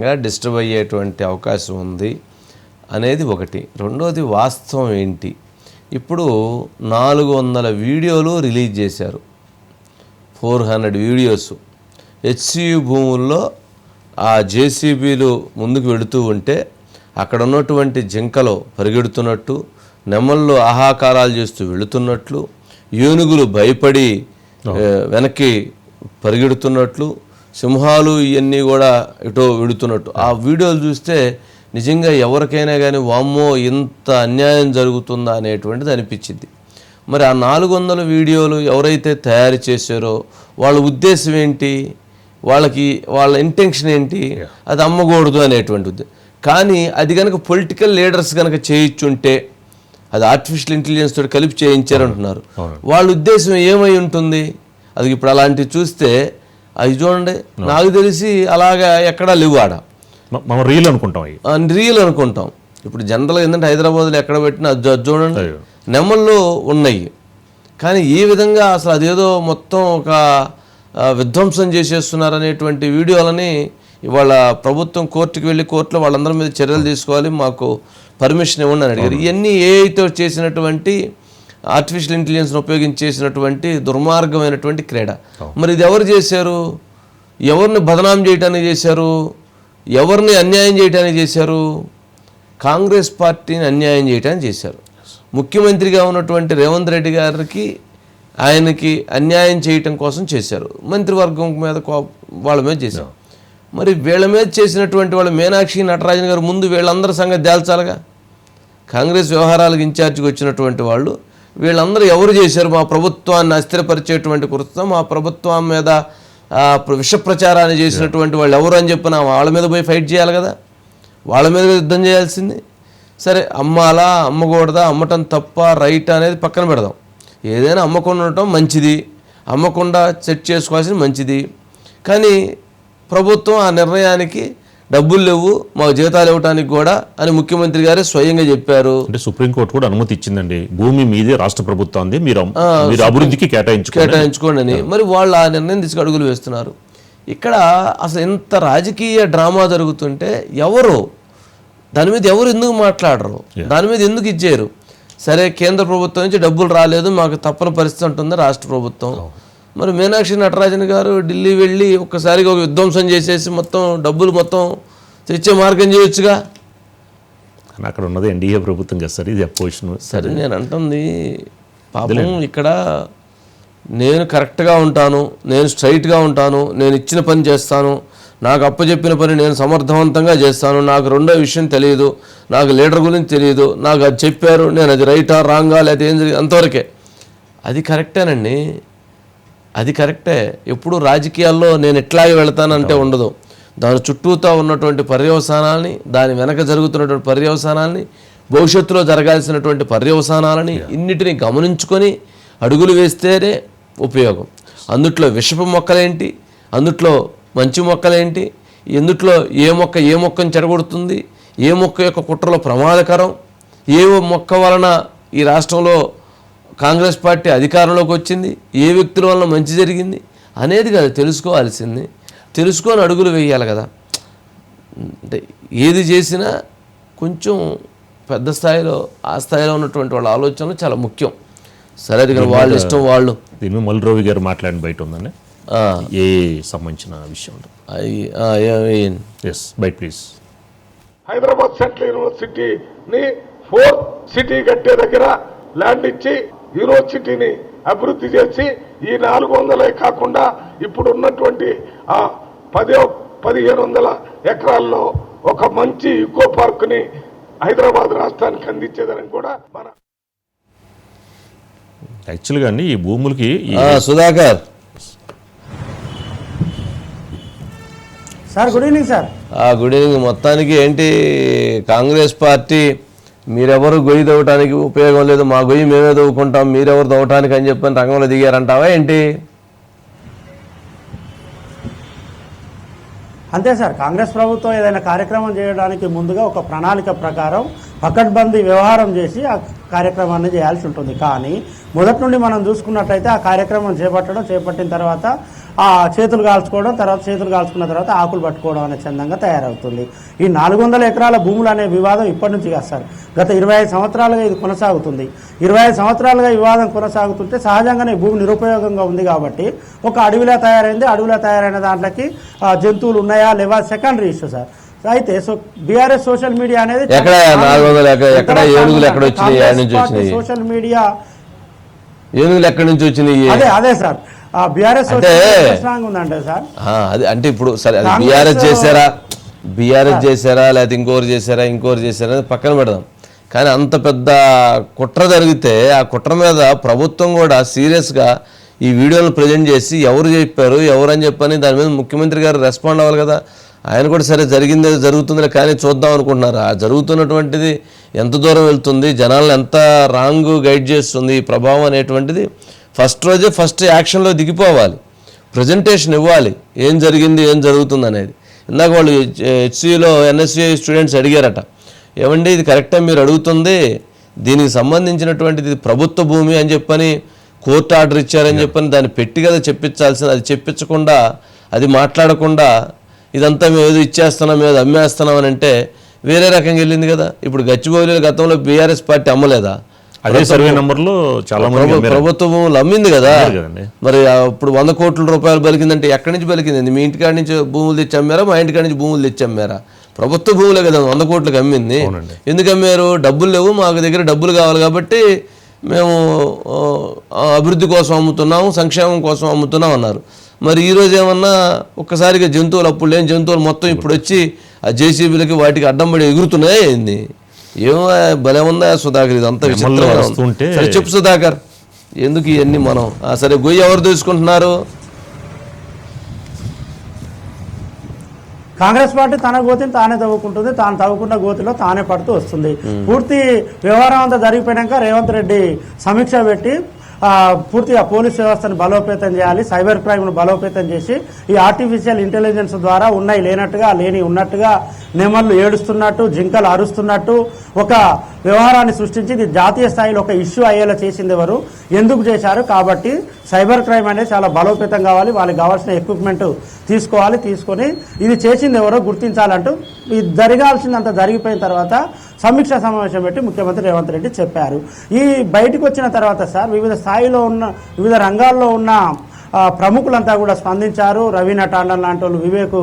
Disturb అయ్యేటువంటి అవకాశం ఉంది అనేది ఒకటి. రెండోది వాస్తవం ఏంటి? ఇప్పుడు నాలుగు వందల వీడియోలు రిలీజ్ చేశారు. Four hundred videos. హెచ్సియు భూముల్లో ఆ జేసీబీలు ముందుకు వెళుతూ ఉంటే అక్కడ ఉన్నటువంటి జింకలు పరిగెడుతున్నట్టు నెమళ్ళు ఆహాకారాలు చేస్తూ వెళుతున్నట్లు ఏనుగులు భయపడి వెనక్కి పరిగెడుతున్నట్లు సింహాలు ఇవన్నీ కూడా ఇటో వెడుతున్నట్టు. ఆ వీడియోలు చూస్తే నిజంగా ఎవరికైనా కానీ వామ్మో ఇంత అన్యాయం జరుగుతుందా అనేటువంటిది అనిపించింది. మరి ఆ నాలుగు వందల వీడియోలు ఎవరైతే తయారు చేశారో వాళ్ళ ఉద్దేశం ఏంటి? వాళ్ళకి వాళ్ళ ఇంటెన్షన్ ఏంటి? అది అమ్మకూడదు అనేటువంటి ఉద్దేశం కానీ అది కనుక పొలిటికల్ లీడర్స్ కనుక చేయించుంటే అది ఆర్టిఫిషియల్ ఇంటెలిజెన్స్ తోటి కలిపి చేయించారంటున్నారు. వాళ్ళ ఉద్దేశం ఏమై ఉంటుంది? అది ఇప్పుడు అలాంటివి చూస్తే అది చూడండి. నాకు తెలిసి అలాగా ఎక్కడా లేవు ఆడ. మనం రీల్ అనుకుంటాం రియల్ అనుకుంటాం. ఇప్పుడు జనరల్గా ఏంటంటే హైదరాబాద్లో ఎక్కడ పెట్టినా అది చూడండి. నెమళ్ళు ఉన్నాయి. కానీ ఈ విధంగా అసలు అదేదో మొత్తం ఒక విధ్వంసం చేసేస్తున్నారు అనేటువంటి వీడియోలని ఇవాళ ప్రభుత్వం కోర్టుకి వెళ్ళి కోర్టులో వాళ్ళందరి మీద చర్యలు తీసుకోవాలి. మాకు పర్మిషన్ ఇవ్వండి అని అడిగారు. ఇవన్నీ ఏఐతో చేసినటువంటి ఆర్టిఫిషియల్ ఇంటెలిజెన్స్ను ఉపయోగించి చేసినటువంటి దుర్మార్గమైనటువంటి క్రీడ. మరి ఇది ఎవరు చేశారు? ఎవరిని బదనాం చేయటానికి చేశారు? ఎవరిని అన్యాయం చేయటానికి చేశారు? కాంగ్రెస్ పార్టీని అన్యాయం చేయటానికి చేశారు. ముఖ్యమంత్రిగా ఉన్నటువంటి రేవంత్ రెడ్డి గారికి ఆయనకి అన్యాయం చేయటం కోసం చేశారు. మంత్రివర్గం మీద కో- వాళ్ళ మీద చేశారు. మరి వీళ్ళ మీద చేసినటువంటి వాళ్ళు మీనాక్షి నటరాజన్ గారు ముందు వీళ్ళందరి సంగతి తేల్చాలిగా? కాంగ్రెస్ వ్యవహారాలకు ఇన్ఛార్జికి వచ్చినటువంటి వాళ్ళు వీళ్ళందరూ ఎవరు చేశారు? మా ప్రభుత్వాన్ని అస్థిరపరిచేటువంటి కృత్యం మా ప్రభుత్వం మీద ప్ర- విష ప్రచారాన్ని చేసినటువంటి వాళ్ళు ఎవరు అని చెప్పిన వాళ్ళ మీద పోయి ఫైట్ చేయాలి కదా? వాళ్ళ మీద యుద్ధం చేయాల్సింది. సరే అమ్మాలా అమ్మకూడదా? అమ్మటం తప్ప రైట్ అనేది పక్కన పెడదాం. ఏదైనా అమ్మకుండా ఉండటం మంచిది. అమ్మకుండా సెట్ చేసుకోవాల్సింది మంచిది. కానీ ప్రభుత్వం ఆ నిర్ణయానికి డబ్బులు లేవు మాకు జీతాలు ఇవ్వటానికి కూడా అని ముఖ్యమంత్రి గారే స్వయంగా చెప్పారు. అంటే సుప్రీంకోర్టు కూడా అనుమతి ఇచ్చిందండి. భూమి మీదే రాష్ట్ర ప్రభుత్వాన్ని మీరు మీరు అభివృద్ధికి కేటాయించుకోండి. కేటాయించుకోండి అని. మరి వాళ్ళు ఆ నిర్ణయం తీసుకు అడుగులు వేస్తున్నారు. ఇక్కడ అసలు ఇంత రాజకీయ డ్రామా జరుగుతుంటే ఎవరు? దాని మీద ఎవరు ఎందుకు మాట్లాడరు? దాని మీద ఎందుకు ఇచ్చారు సరే కేంద్ర ప్రభుత్వం నుంచి డబ్బులు రాలేదు మాకు తప్పని పరిస్థితి ఉంటుంది రాష్ట్ర ప్రభుత్వం. మరి మీనాక్షి నటరాజన్ గారు ఢిల్లీ వెళ్ళి ఒక్కసారిగా ఒక విధ్వంసం చేసేసి మొత్తం డబ్బులు మొత్తం తెచ్చే మార్గం చేయొచ్చుగా? కానీ అక్కడ ఉన్నది ఎన్డీఏ ప్రభుత్వం కదా సార్ ఇది అపోజిషన్ సరే నేను అంటుంది పాపం ఇక్కడ నేను కరెక్ట్గా ఉంటాను నేను స్ట్రైట్గా ఉంటాను నేను ఇచ్చిన పని చేస్తాను నాకు అప్పచెప్పిన పని నేను సమర్థవంతంగా చేస్తాను నాకు రెండో విషయం తెలియదు నాకు లీడర్ గురించి తెలియదు నాకు అది చెప్పారు నేను అది రైటా రాంగా లేదా ఏం జరిగింది అంతవరకే. అది కరెక్టేనండి. అది కరెక్టే. ఎప్పుడు రాజకీయాల్లో నేను ఎట్లాగే వెళతానంటే ఉండదు. దాని చుట్టూతా ఉన్నటువంటి పర్యవసానాలని దాని వెనక జరుగుతున్నటువంటి పర్యవసానాలని భవిష్యత్తులో జరగాల్సినటువంటి పర్యవసానాలని ఇన్నిటిని గమనించుకొని అడుగులు వేస్తేనే ఉపయోగం. అందుట్లో విషపు మొక్కలేంటి? అందుట్లో మంచి మొక్కలేంటి? ఎందుట్లో ఏ మొక్క ఏ మొక్కను చెడగొడుతుంది? ఏ మొక్క యొక్క కుట్రలో ప్రమాదకరం? ఏ మొక్క వలన ఈ రాష్ట్రంలో కాంగ్రెస్ పార్టీ అధికారంలోకి వచ్చింది ఏ వ్యక్తుల వలన మంచి జరిగింది అనేది కదా తెలుసుకోవాల్సింది. తెలుసుకొని అడుగులు వేయాలి కదా. అంటే ఏది చేసినా కొంచెం పెద్ద స్థాయిలో ఆ స్థాయిలో ఉన్నటువంటి వాళ్ళ ఆలోచనలు చాలా ముఖ్యం. సరే అది కదా వాళ్ళ ఇష్టం వాళ్ళు. దీని మీద మల్లిరావు గారు మాట్లాడిన బయట ఉందండి. ఆ, ఏ సంబంధించిన విషయం ఎస్ బయట ప్లీజ్ హైదరాబాద్ సెంట్రల్ యూనివర్సిటీని ఫోర్త్ సిటీ కట్టే దగ్గర ల్యాండ్ ఇచ్చి యూనివర్సిటీని అభివృద్ధి చేసి ఈ నాలుగు వందలే కాకుండా ఇప్పుడు ఉన్నటువంటి ఆ పదో పదిహేను వందల ఎకరాల్లో ఒక మంచి ఇకో పార్కుని హైదరాబాద్ రాష్ట్రానికి అందించేదని కూడా మన యాక్చువల్గా అండి ఈ భూములకి Sudhakar. Sir good evening sir. ఆ గుడ్ ఈవినింగ్. మొత్తానికి ఏంటి కాంగ్రెస్ పార్టీ మీరెవరు గొయ్యి తవ్వటానికి ఉపయోగం లేదు మా గొయ్యి మేమే తవ్వుకుంటాం మీరెవరు తవ్వటానికి అని చెప్పని రంగంలో దిగారంటావా ఏంటి? అంతే సార్ కాంగ్రెస్ ప్రభుత్వం ఏదైనా కార్యక్రమం చేయడానికి ముందుగా ఒక ప్రణాళిక ప్రకారం పకడ్బందీ వ్యవహారం చేసి ఆ కార్యక్రమాన్ని చేయాల్సి ఉంటుంది. కానీ మొదటి నుండి మనం చూసుకున్నట్టయితే ఆ కార్యక్రమం చేపట్టడం చేపట్టిన తర్వాత ఆ చేతులు కాల్చుకోవడం తర్వాత చేతులు కాల్చుకున్న తర్వాత ఆకులు పట్టుకోవడం అనే చందంగా తయారవుతుంది. ఈ నాలుగు వందల ఎకరాల భూములు అనే వివాదం ఇప్పటి నుంచి కాదు సార్. గత ఇరవై ఐదు సంవత్సరాలుగా ఇది కొనసాగుతుంది. ఇరవై ఐదు సంవత్సరాలుగా వివాదం కొనసాగుతుంటే సహజంగానే భూమి నిరుపయోగంగా ఉంది కాబట్టి ఒక అడవిలా తయారైంది. అడవిలా తయారైన దాంట్లోకి జంతువులు ఉన్నాయా లేవా? సెకండరీ ఇష్యూ సార్ అయితే సో బీఆర్ఎస్ సోషల్ మీడియా అనేది ఎక్కడ నాలుగు వందలు ఎక్కడ- వచ్చినాయి? నుంచి వచ్చినాయి? సోషల్ మీడియా ఏనుగులు ఎక్కడి నుంచి వచ్చినాయి? అదే అదే సార్ బీఆర్ఎస్ ఉందంటే సార్ అది అంటే ఇప్పుడు సరే అది బీఆర్ఎస్ చేశారా? బీఆర్ఎస్ చేశారా? లేకపోతే ఇంకోరు చేశారా? ఇంకోరు చేశారా? పక్కన పెడదాం. కానీ అంత పెద్ద కుట్ర జరిగితే ఆ కుట్ర మీద ప్రభుత్వం కూడా సీరియస్గా ఈ వీడియోలను ప్రజెంట్ చేసి ఎవరు చెప్పారు ఎవరు అని చెప్పని దాని మీద ముఖ్యమంత్రి గారు రెస్పాండ్ అవ్వాలి కదా. ఆయన కూడా సరే జరిగింది జరుగుతుందిలే కానీ చూద్దాం అనుకుంటున్నారు? ఆ జరుగుతున్నటువంటిది ఎంత దూరం వెళ్తుంది? జనాలను ఎంత రాంగ్ గైడ్ చేస్తుంది? ఈ ప్రభావం అనేటువంటిది ఫస్ట్ రోజే ఫస్ట్ యాక్షన్లో దిగిపోవాలి. ప్రజెంటేషన్ ఇవ్వాలి. ఏం జరిగింది? ఏం జరుగుతుంది అనేది ఇందాక వాళ్ళు హెచ్సిలో ఎన్ఎస్సిఐ స్టూడెంట్స్ అడిగారట. ఏమండి ఇది కరెక్టా మీరు అడుగుతుంది. దీనికి సంబంధించినటువంటిది ప్రభుత్వ భూమి అని చెప్పని కోర్టు ఆర్డర్ ఇచ్చారని చెప్పని దాన్ని పెట్టి కదా చెప్పించాల్సింది. అది చెప్పించకుండా అది మాట్లాడకుండా ఇదంతా మేము ఏదో ఇచ్చేస్తున్నాం మేము ఏదో అమ్మేస్తున్నాం అని అంటే వేరే రకంగా వెళ్ళింది కదా. ఇప్పుడు గచ్చిబౌలి గతంలో బీఆర్ఎస్ పార్టీ అమ్మలేదా? అదే సర్వే నంబర్లో చాలా. ప్రభుత్వ భూములు అమ్మింది కదా. మరి ఇప్పుడు వంద కోట్ల రూపాయలు బలికిందంటే ఎక్కడి నుంచి బలికింది మీ ఇంటికాడ నుంచి భూములు తెచ్చి అమ్మారా? మా ఇంటికాడ నుంచి భూములు తెచ్చి అమ్మారా? ప్రభుత్వ భూములే కదా వంద కోట్లకు అమ్మింది. ఎందుకు అమ్మారు? డబ్బులు లేవు మాకు దగ్గర డబ్బులు కావాలి కాబట్టి మేము అభివృద్ధి కోసం అమ్ముతున్నాము సంక్షేమం కోసం అమ్ముతున్నాం అన్నారు. మరి ఈ రోజు ఏమన్నా ఒక్కసారిగా జంతువులు అప్పుడు లేని జంతువులు మొత్తం ఇప్పుడు వచ్చి ఆ జేసీబీలకి వాటికి అడ్డం పడి ఎగురుతున్నాయి ఏంది? ఏమో భలే ఉందా సుధాకర్? ఉంది. వస్తుంటే- సరే చెప్పు సుధాకర్. ఎందుకు ఇవన్నీ మనం? ఆ, సరే గొయ్యి ఎవరు తీసుకుంటున్నారు కాంగ్రెస్ పార్టీ తన గోతిని తానే తవ్వుకుంటుంది. తాను తవ్వుకున్న గోతిలో తానే పడుతూ వస్తుంది. పూర్తి వ్యవహారం అంతా జరిగిపోయాక రేవంత్ రెడ్డి సమీక్ష పెట్టి పూర్తిగా పోలీస్ వ్యవస్థను బలోపేతం చేయాలి సైబర్ క్రైమ్ను బలోపేతం చేసి ఈ ఆర్టిఫిషియల్ ఇంటెలిజెన్స్ ద్వారా ఉన్నాయి లేనట్టుగా లేని ఉన్నట్టుగా నెమళ్ళు ఏడుస్తున్నట్టు జింకలు అరుస్తున్నట్టు ఒక వ్యవహారాన్ని సృష్టించి ఇది జాతీయ స్థాయిలో ఒక ఇష్యూ అయ్యేలా చేసింది ఎవరు? ఎందుకు చేశారు? కాబట్టి సైబర్ క్రైమ్ అనేది చాలా బలోపేతం కావాలి వాళ్ళకి కావాల్సిన ఎక్విప్మెంట్ తీసుకోవాలి తీసుకొని ఇది చేసింది ఎవరో గుర్తించాలంటూ ఇది జరగాల్సిందంత జరిగిపోయిన తర్వాత సమీక్ష సమావేశం పెట్టి ముఖ్యమంత్రి రేవంత్ రెడ్డి చెప్పారు. ఈ బయటకు వచ్చిన తర్వాత సార్ వివిధ స్థాయిలో ఉన్న వివిధ రంగాల్లో ఉన్న ప్రముఖులంతా కూడా స్పందించారు. రవీనా టాండన్ లాంటి వాళ్ళు వివేక్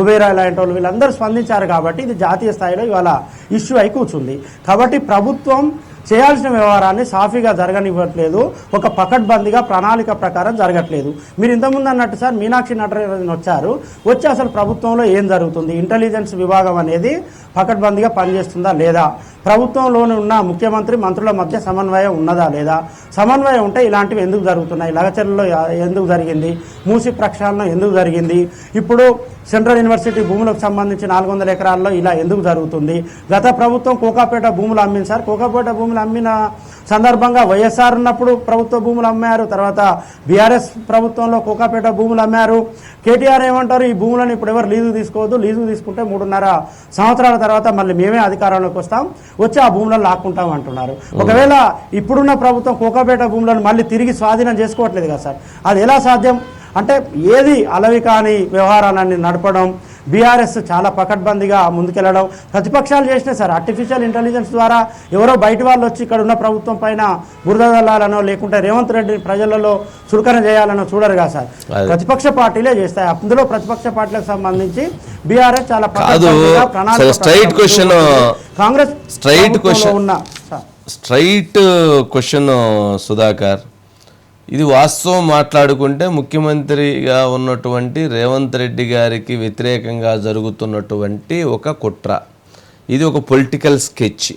ఉబేరా లాంటి వాళ్ళు వీళ్ళందరూ స్పందించారు కాబట్టి ఇది జాతీయ స్థాయిలో ఇవాళ ఇష్యూ అయి కూర్చుంది. కాబట్టి ప్రభుత్వం చేయాల్సిన వ్యవహారాన్ని సాఫీగా జరగనివ్వట్లేదు. ఒక పకడ్బందీగా ప్రణాళిక ప్రకారం జరగట్లేదు. మీరు ఇంతకుముందు అన్నట్టు సార్ మీనాక్షి నటరాజన్ వచ్చారు. వచ్చి అసలు ప్రభుత్వంలో ఏం జరుగుతుంది? ఇంటెలిజెన్స్ విభాగం అనేది పకడ్బందీగా పనిచేస్తుందా లేదా? ప్రభుత్వంలోనే ఉన్న ముఖ్యమంత్రి మంత్రుల మధ్య సమన్వయం ఉన్నదా లేదా? సమన్వయం ఉంటే ఇలాంటివి ఎందుకు జరుగుతున్నాయి? లగచర్లలో ఎందుకు జరిగింది? మూసి ప్రక్షాళన ఎందుకు జరిగింది? ఇప్పుడు సెంట్రల్ యూనివర్సిటీ భూములకు సంబంధించి నాలుగు వందల ఎకరాల్లో ఇలా ఎందుకు జరుగుతుంది? గత ప్రభుత్వం కోకాపేట భూములు అమ్మింది సార్. కోకాపేట భూములు అమ్మిన సందర్భంగా వైఎస్ఆర్ ఉన్నప్పుడు ప్రభుత్వ భూములు అమ్మారు తర్వాత బీఆర్ఎస్ ప్రభుత్వంలో కోకాపేట భూములు అమ్మారు. కేటీఆర్ ఏమంటారు? ఈ భూములను ఇప్పుడు ఎవరు లీజు తీసుకోవద్దు లీజు తీసుకుంటే మూడున్నర సంవత్సరాల తర్వాత మళ్ళీ మేమే అధికారంలోకి వస్తాం వచ్చి ఆ భూములను లాక్కుంటాం అంటున్నారు. ఒకవేళ ఇప్పుడున్న ప్రభుత్వం కోకాపేట భూములను మళ్ళీ తిరిగి స్వాధీనం చేసుకోవట్లేదు కదా సార్. అది ఎలా సాధ్యం? అంటే ఏది అలవి కాని వ్యవహారాన్ని నడపడం బీఆర్ఎస్ చాలా పకడ్బందీగా ముందుకెళ్ళడం ప్రతిపక్షాలు చేసినాయి సార్ ఆర్టిఫిషియల్ ఇంటెలిజెన్స్ ద్వారా ఎవరో బయట వాళ్ళు వచ్చి ఇక్కడ ఉన్న ప్రభుత్వం పైన బురద జల్లాలనో లేకుంటే రేవంత్ రెడ్డి ప్రజలలో చులకన చేయాలనో చూడరుగా సార్. ప్రతిపక్ష పార్టీలే చేస్తాయి అందులో ప్రతిపక్ష పార్టీలకు సంబంధించి బీఆర్ఎస్ చాలా question. కాంగ్రెస్ question. ఉన్న స్ట్రైట్ క్వశ్చన్ సుధాకర్ ఇది వాస్తవం మాట్లాడుకుంటే ముఖ్యమంత్రిగా ఉన్నటువంటి రేవంత్ రెడ్డి గారికి వ్యతిరేకంగా జరుగుతున్నటువంటి ఒక కుట్ర. ఇది ఒక పొలిటికల్ స్కెచ్.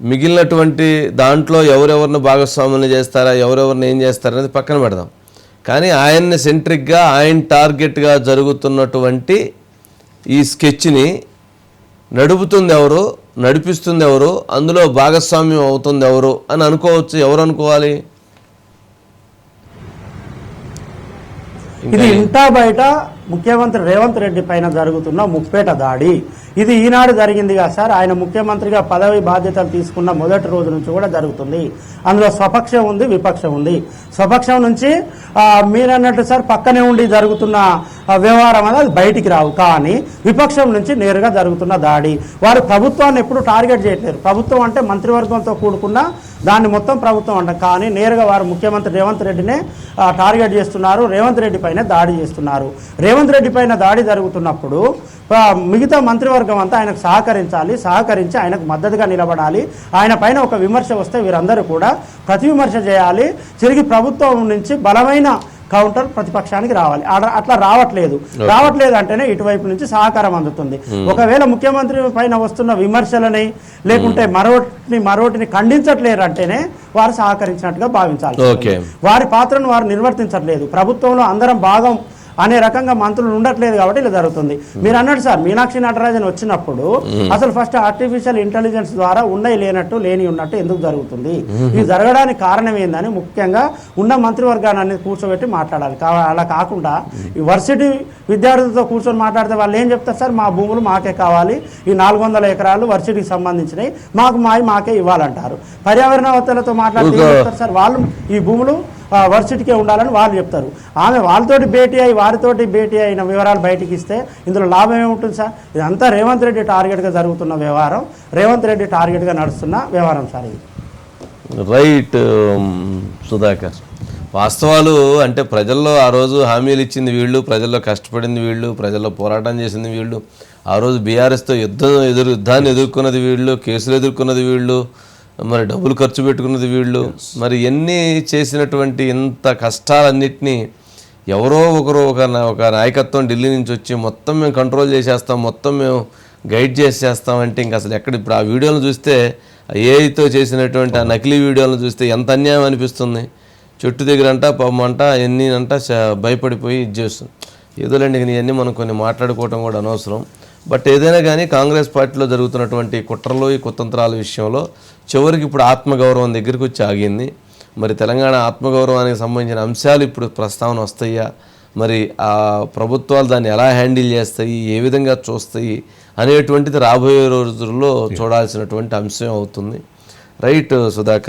మిగిలినటువంటి దాంట్లో ఎవరెవరిని భాగస్వాములు చేస్తారా ఎవరెవరిని ఏం చేస్తారా అనేది పక్కన పెడదాం. కానీ ఆయన్ని సెంట్రిక్గా ఆయన టార్గెట్గా జరుగుతున్నటువంటి ఈ స్కెచ్ని నడుపుతుంది ఎవరు నడిపిస్తుంది ఎవరు అందులో భాగస్వామ్యం అవుతుంది ఎవరు అని అనుకోవచ్చు ఎవరు అనుకోవాలి? ఇది ఇంటా బయట ముఖ్యమంత్రి రేవంత్ రెడ్డి పైన జరుగుతున్న ముప్పేట దాడి. ఇది ఈనాడు జరిగిందిగా సార్. ఆయన ముఖ్యమంత్రిగా పదవి బాధ్యతలు తీసుకున్న మొదటి రోజు నుంచి కూడా జరుగుతుంది. అందులో స్వపక్షం ఉంది విపక్షం ఉంది. స్వపక్షం నుంచి మీరన్నట్టు సార్ పక్కనే ఉండి జరుగుతున్న వ్యవహారం అనేది బయటికి రావు. కానీ విపక్షం నుంచి నేరుగా జరుగుతున్న దాడి. వారు ప్రభుత్వాన్ని ఎప్పుడు టార్గెట్ చేయట్లేరు. ప్రభుత్వం అంటే మంత్రివర్గంతో కూడుకున్న దాన్ని మొత్తం ప్రభుత్వం అంట. కానీ నేరుగా వారు ముఖ్యమంత్రి రేవంత్ రెడ్డినే టార్గెట్ చేస్తున్నారు. రేవంత్ రెడ్డి పైన దాడి చేస్తున్నారు. రేవంత్ రెడ్డి పైన దాడి జరుగుతున్నప్పుడు మిగతా మంత్రివర్గం అంతా ఆయనకు సహకరించాలి సహకరించి ఆయనకు మద్దతుగా నిలబడాలి. ఆయన పైన ఒక విమర్శ వస్తే వీరందరూ కూడా ప్రతి విమర్శ చేయాలి. తిరిగి ప్రభుత్వం నుంచి బలమైన కౌంటర్ ప్రతిపక్షానికి రావాలి. అట్లా రావట్లేదు. రావట్లేదు అంటేనే ఇటువైపు నుంచి సహకారం అందుతుంది. ఒకవేళ ముఖ్యమంత్రి పైన వస్తున్న విమర్శలని లేకుంటే మరోటిని మరోటిని ఖండించట్లేరు అంటేనే వారు సహకరించినట్టుగా భావించాలి. వారి పాత్రను వారు నిర్వర్తించట్లేదు. ప్రభుత్వంలో అందరం భాగం అనే రకంగా మంత్రులు ఉండట్లేదు కాబట్టి ఇలా జరుగుతుంది. మీరు అన్నట్టు సార్ మీనాక్షి నటరాజన్ వచ్చినప్పుడు అసలు ఫస్ట్ ఆర్టిఫిషియల్ ఇంటెలిజెన్స్ ద్వారా ఉన్నాయి లేనట్టు లేని ఉన్నట్టు ఎందుకు జరుగుతుంది? ఇది జరగడానికి కారణం ఏందని ముఖ్యంగా ఉన్న మంత్రివర్గాన్ని అనేది కూర్చోబెట్టి మాట్లాడాలి. అలా కాకుండా ఈ వర్సిటీ విద్యార్థులతో కూర్చొని మాట్లాడితే వాళ్ళు ఏం చెప్తారు? సార్ మా భూములు మాకే కావాలి. ఈ నాలుగు వందల ఎకరాలు వర్సిటీకి సంబంధించినవి. మాకు మావి మాకే ఇవ్వాలంటారు. పర్యావరణవేత్తలతో మాట్లాడితే సార్? వాళ్ళు ఈ భూములు వర్సిటీకే ఉండాలని వాళ్ళు చెప్తారు. ఆమె వాళ్ళతోటి భేటీ అయి వారితోటి భేటీ అయిన వివరాలు బయటికి ఇస్తే ఇందులో లాభం ఏముంటుంది సార్? ఇదంతా రేవంత్ రెడ్డి టార్గెట్గా జరుగుతున్న వ్యవహారం. రేవంత్ రెడ్డి టార్గెట్గా నడుస్తున్న వ్యవహారం సార్ ఇది. రైట్ సుధాకర్. వాస్తవాలు అంటే ప్రజల్లో ఆ రోజు హామీలు ఇచ్చింది వీళ్ళు ప్రజల్లో కష్టపడింది వీళ్ళు ప్రజల్లో పోరాటం చేసింది వీళ్ళు. ఆ రోజు బీఆర్ఎస్తో యుద్ధం ఎదురు యుద్ధాన్ని ఎదుర్కొన్నది వీళ్ళు కేసులు ఎదుర్కొన్నది వీళ్ళు. మరి డబ్బులు ఖర్చు పెట్టుకున్నది వీళ్ళు. మరి ఎన్ని చేసినటువంటి ఇంత కష్టాలన్నిటినీ ఎవరో ఒకరు ఒక ఒక నాయకత్వం ఢిల్లీ నుంచి వచ్చి మొత్తం మేము కంట్రోల్ చేసేస్తాం మొత్తం మేము గైడ్ చేసేస్తాం అంటే ఇంక అసలు ఎక్కడ ఇప్పుడు ఆ వీడియోలను చూస్తే ఏఐతో చేసినటువంటి ఆ నకిలీ వీడియోలను చూస్తే ఎంత అన్యాయం అనిపిస్తుంది. చెట్టు దగ్గర అంట పాపమంట ఎన్ని అంట భయపడిపోయి ఇది చేస్తుంది. ఏదోలేండి ఇవన్నీ మనం కొన్ని మాట్లాడుకోవటం కూడా అనవసరం. బట్ ఏదైనా కానీ కాంగ్రెస్ పార్టీలో జరుగుతున్నటువంటి కుట్రలు ఈ కుతంత్రాల విషయంలో చివరికి ఇప్పుడు ఆత్మగౌరవం దగ్గరికి వచ్చి ఆగింది. మరి తెలంగాణ ఆత్మగౌరవానికి సంబంధించిన అంశాలు ఇప్పుడు ప్రస్తావన వస్తాయా? మరి ఆ ప్రభుత్వాలు దాన్ని ఎలా హ్యాండిల్ చేస్తాయి? ఏ విధంగా చూస్తాయి? అనేటువంటిది రాబోయే రోజుల్లో చూడాల్సినటువంటి అంశం అవుతుంది. రైట్ సుధాకర్.